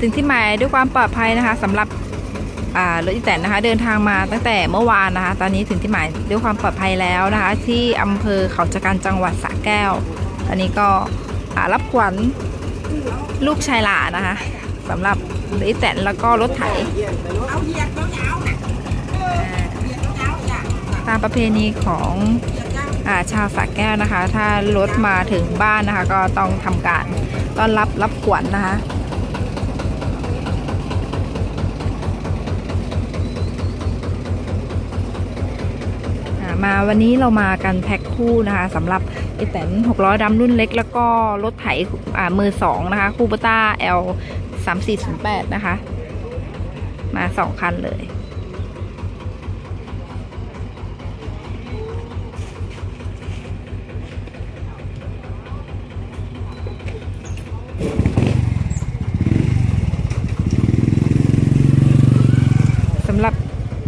ถึงที่หมายด้วยความปลอดภัยนะคะสำหรับรถอีแตนนะคะ เดินทางมาตั้งแต่เมื่อวานนะคะ ตอนนี้ถึงที่หมายด้วยความปลอดภัยแล้วนะคะ ที่อำเภอเขาจักันจังหวัดสระแก้ว อันนี้ก็รับขวัญลูกชายหลานนะคะสำหรับรถอีแตนแล้วก็รถไถตามประเพณีของอาชาวสระแก้วนะคะ ถ้ารถมาถึงบ้านนะคะ ก็ต้องทำการต้อนรับรับขวัญนะคะ มาวันนี้เรามากันแพ็คคู่นะคะสำหรับไอแตน600ดำรุ่นเล็ก แล้วก็รถไถอ่ามือสองนะคะคูปต้า L 3408นะคะ มาสองคันเลยสำหรับ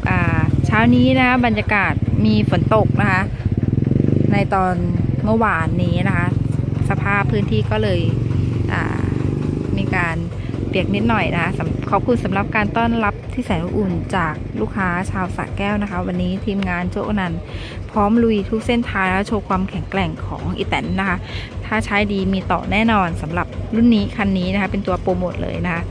อ่าเช้านี้นะคะบรรยากาศ มีฝนตกนะคะ ในตอนเมื่อวานนี้นะคะ สภาพพื้นที่ก็เลยมีการเปียกนิดหน่อยนะคะขอบคุณสำหรับการต้อนรับที่แสนอบอุ่นจากลูกค้าชาวสระแก้วนะคะ วันนี้ทีมงานโจกอนันพร้อมลุยทุกเส้นทางและโชว์ความแข็งแกร่งของอีแตนนะคะ ถ้าใช้ดีมีต่อแน่นอนสำหรับรุ่นนี้คันนี้นะคะ เป็นตัวโปรโมทเลยนะคะ